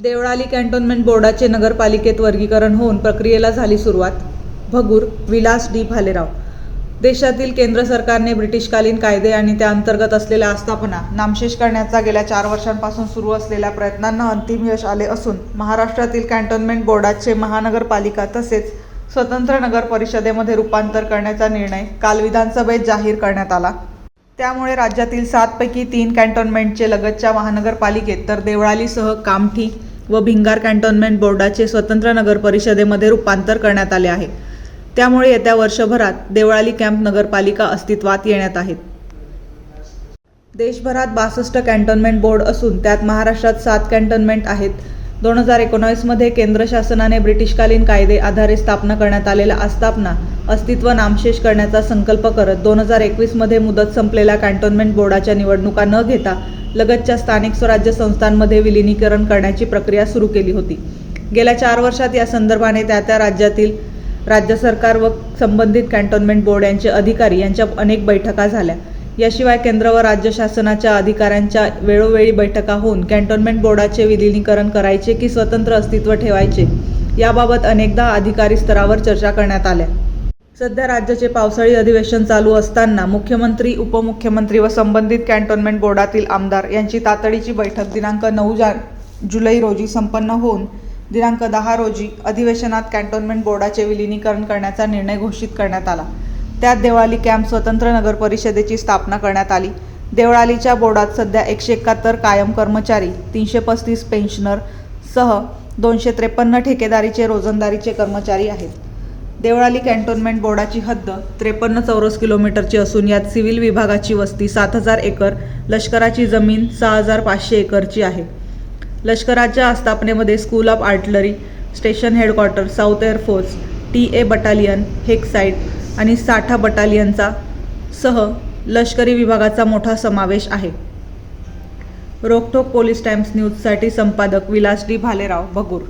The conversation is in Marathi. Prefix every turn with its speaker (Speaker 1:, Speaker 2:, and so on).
Speaker 1: देवळाली कॅन्टोन्मेंट बोर्डाचे नगरपालिकेत वर्गीकरण होऊन प्रक्रियेला झाली सुरुवात. भगूर विलास डी. भालेराव. देशातील केंद्र सरकारने ब्रिटिशकालीन कायदे आणि त्या अंतर्गत असलेल्या आस्थापना नामशेष करण्याचा गेल्या चार वर्षांपासून सुरू असलेल्या प्रयत्नांना अंतिम यश आले असून महाराष्ट्रातील कॅन्टोन्मेंट बोर्डाचे महानगरपालिका तसेच स्वतंत्र नगर परिषदेमध्ये रूपांतर करण्याचा निर्णय काल विधानसभेत जाहीर करण्यात आला. त्यामुळे राज्यातील सातपैकी तीन कॅन्टोन्मेंटचे लगतच्या महानगरपालिकेत तर देवळालीसह कामठी व भिंगार कॅन्टोन्मेंट बोर्डाचे स्वतंत्र नगर परिषदेमध्ये रूपांतर करण्यात आले आहे. त्यामुळे येत्या वर्षभरात देवळाली कॅम्प नगरपालिका अस्तित्वात येण्यात आहेत. देशभरात बासष्ट कॅन्टोन्मेंट बोर्ड असून त्यात महाराष्ट्रात सात कॅन्टोन्मेंट आहेत. दोन हजार एकोणावीसमध्ये केंद्र शासनाने ब्रिटिशकालीन कायदे आधारे स्थापना करण्यात आलेल्या आस्थापना अस्तित्व नामशेष करण्याचा संकल्प करत दोन हजार एकवीसमध्ये मुदत संपलेल्या कॅन्टोन्मेंट बोर्डाच्या निवडणुका न घेता लगतच्या स्थानिक स्वराज्य संस्थांमध्ये विलिनीकरण करण्याची प्रक्रिया सुरू केली होती. गेल्या चार वर्षात या संदर्भाने त्या त्या राज्यातील राज्य सरकार व संबंधित कॅन्टोन्मेंट बोर्ड यांचे अधिकारी यांच्या अनेक बैठका झाल्या. याशिवाय केंद्र व राज्य शासनाच्या अधिकाऱ्यांच्या वेळोवेळी बैठका होऊन कॅन्टोन्मेंट बोर्डाचे विलिनीकरण करायचे की स्वतंत्र अस्तित्व ठेवायचे याबाबत अनेकदा अधिकारी स्तरावर चर्चा करण्यात आल्या. सध्या राज्याचे पावसाळी अधिवेशन चालू असताना मुख्यमंत्री उपमुख्यमंत्री व संबंधित कॅन्टोन्मेंट बोर्डातील आमदार यांची तातडीची बैठक दिनांक नऊ जा जुलै रोजी संपन्न होऊन दिनांक दहा रोजी अधिवेशनात कॅन्टोन्मेंट बोर्डाचे विलिनीकरण करण्याचा निर्णय घोषित करण्यात आला. त्यात देवळाली कॅम्प स्वतंत्र नगर परिषदेची स्थापना करण्यात आली. देवळालीच्या बोर्डात सध्या एकशे एकाहत्तर कायम कर्मचारी तीनशे पस्तीस पेन्शनर सह दोनशे त्रेपन्न ठेकेदारीचे रोजंदारीचे कर्मचारी आहेत. देवळाली कॅन्टोन्मेंट बोर्डाची हद्द त्रेपन्न चौरस किलोमीटरची असून यात सिव्हिल विभागाची वस्ती सात हजार एकर लष्कराची जमीन सहा हजार पाचशे एकरची आहे. लष्कराच्या आस्थापनेमध्ये school of artillery station headquarter south air force T A battalion हेक्साईट आणि साठा बटालियनचा सह लष्करी विभागाचा मोठा समावेश आहे. रोखोक पोलीस टाइम्स न्यूजसाठी संपादक विलास डी भालेराव भगूर